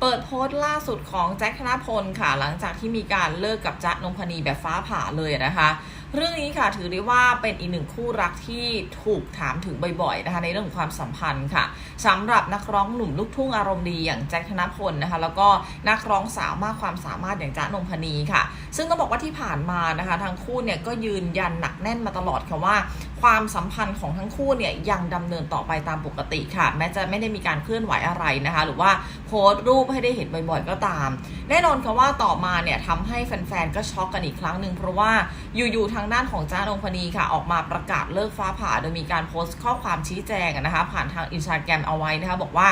เปิดโพสต์ล่าสุดของแจ็คธนพลค่ะหลังจากที่มีการเลิกกับจ๊ะนงพนีแบบฟ้าผ่าเลยนะคะ เรื่องนี้ค่ะถือได้ว่าเป็นอีกหนึ่งคู่รักที่ถูกถามถึงบ่อยๆนะคะในเรื่องของความสัมพันธ์ค่ะสำหรับนักร้องหนุ่มลูกทุ่งอารมณ์ดีอย่างแจ็คธนพลนะคะแล้วก็นักร้องสาวมากความสามารถอย่างจ๊ะนงพนีค่ะ ซึ่งต้องบอกว่าที่ผ่านมานะคะทั้งคู่เนี่ยก็ยืนยันหนักแน่นมาตลอดค่ะว่า ความสัมพันธ์ของทั้งคู่เนี่ยยังดำเนินต่อไปตามปกติค่ะ แม้จะไม่ได้มีการเคลื่อนไหวอะไรนะคะ หรือว่าโพสต์รูปให้ได้เห็นบ่อยๆก็ตาม แน่นอนค่ะว่าต่อมาเนี่ยทำให้แฟนๆ ก็ช็อกกันอีกครั้งหนึ่งเพราะว่าอยู่ๆทางด้านของจ้าดงพนีค่ะ ออกมาประกาศเลิกฟ้าผ่า โดยมีการโพสต์ข้อความชี้แจงนะคะ ผ่านทางอินสตาแกรมเอาไว้นะคะ บอกว่า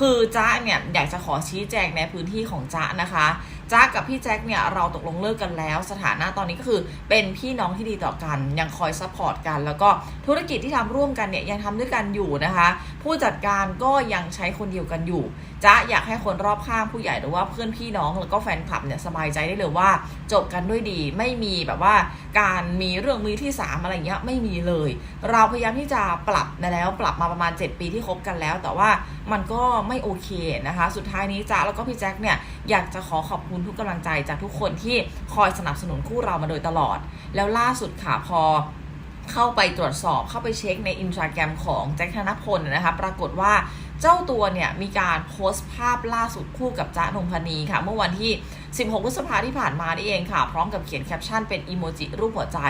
คือจ้าเนี่ยอยากจะขอชี้แจงในพื้นที่ของจ้านะคะ จ้ากับพี่แจ็คเนี่ยเราตกลงเลิกกันแล้ว สถานะตอนนี้ก็คือเป็นพี่น้องที่ดีต่อกัน ยังคอยซัพพอร์ตกัน แล้วก็ธุรกิจที่ทำร่วมกันเนี่ยยังทำด้วยกันอยู่นะคะ ผู้จัดการก็ยังใช้คนเดียวกันอยู่จ้าอยากให้คนรอบข้างผู้ใหญ่หรือว่าเพื่อนพี่น้องแล้วก็แฟนคลับเนี่ยสบายใจได้เลยว่า จบกันด้วยดี ไม่มีแบบว่าการมีเรื่องมือที่สามอะไรอย่างเงี้ยไม่มีเลย เราพยายามที่จะปรับนะแล้ว ปรับมาประมาณ 7 ปีที่คบกันแล้ว แต่ว่ามันก็ไม่โอเคนะคะ สุดท้ายนี้จ้าแล้วก็พี่แจ็คเนี่ยอยากจะขอขอบคุณทุกกำลังใจจากทุกคนที่คอยสนับสนุนคู่เรามาโดยตลอด แล้วล่าสุดค่ะพอเข้าไปตรวจสอบเข้าไปเช็คในอินสตาแกรมของแจ็คธนพลนะคะปรากฏว่าเจ้าตัวเนี่ยมีการโพสต์ภาพล่าสุดคู่กับจ๊ะนงพนีค่ะ เมื่อวันที่ 16 พฤษภาที่ผ่านมานี่เองค่ะ พร้อมกับเขียนแคปชั่นเป็นอีโมจิรูปหัวใจ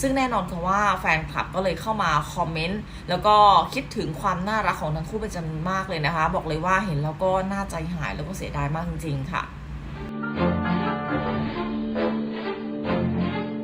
ซึ่งแน่นอนค่ะว่าแฟนคลับก็เลยเข้ามาคอมเมนต์ แล้วก็คิดถึงความน่ารักของทั้งคู่เป็นจำนวนมากเลยนะคะ บอกเลยว่าเห็นแล้วก็น่าใจหายแล้วก็เสียดายมากจริงๆค่ะ